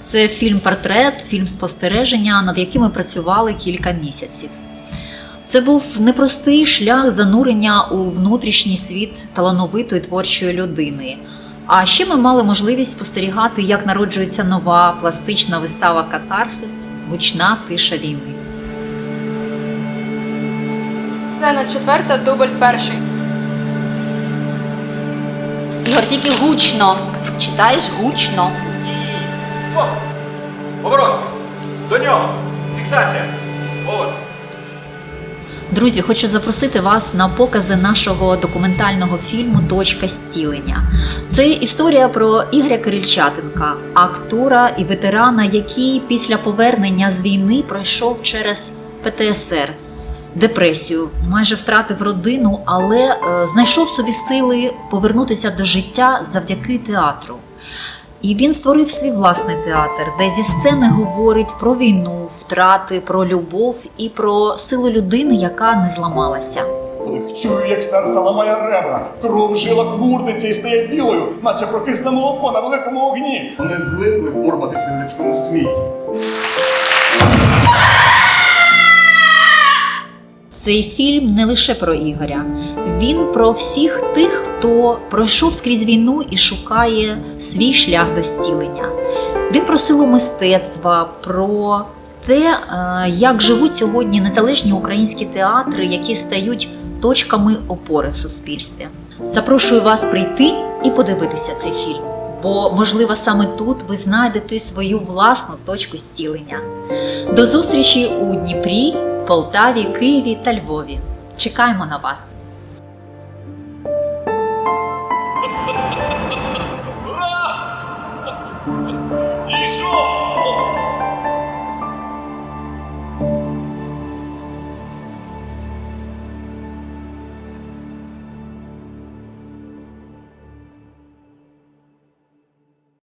Це фільм-портрет, фільм спостереження, над якими працювали кілька місяців. Це був непростий шлях занурення у внутрішній світ талановитої творчої людини. А ще ми мали можливість спостерігати, як народжується нова пластична вистава Катарсис Гучна тиша війни. Сцена четверта, дубль перший. Ігор, тільки гучно. Читаєш гучно. О! Поворот! До нього! Фіксація! От. Друзі, хочу запросити вас на покази нашого документального фільму Точка зцілення. Це історія про Ігоря Кирильчатенка, актора і ветерана, який після повернення з війни пройшов через ПТСР, депресію, майже втратив родину, але е, знайшов собі сили повернутися до життя завдяки театру. І він створив свій власний театр, де зі сцени говорить про війну, втрати, про любов і про силу людини, яка не зламалася. Чую, як серце ламає ребра, кров в жилах і стає білою, наче прокисне молоко на великому огні. Вони звикли борбатися в людському світі. Цей фільм не лише про Ігоря, він про всіх тих, хто пройшов скрізь війну і шукає свій шлях до зцілення. Він про силу мистецтва, про те, е, як живуть сьогодні незалежні українські театри, які стають точками опори в суспільстві. Запрошую вас прийти і подивитися цей фільм, бо можливо саме тут ви знайдете свою власну точку зцілення. До зустрічі у Дніпрі, Полтаві, Києві та Львові. Чекаємо на вас!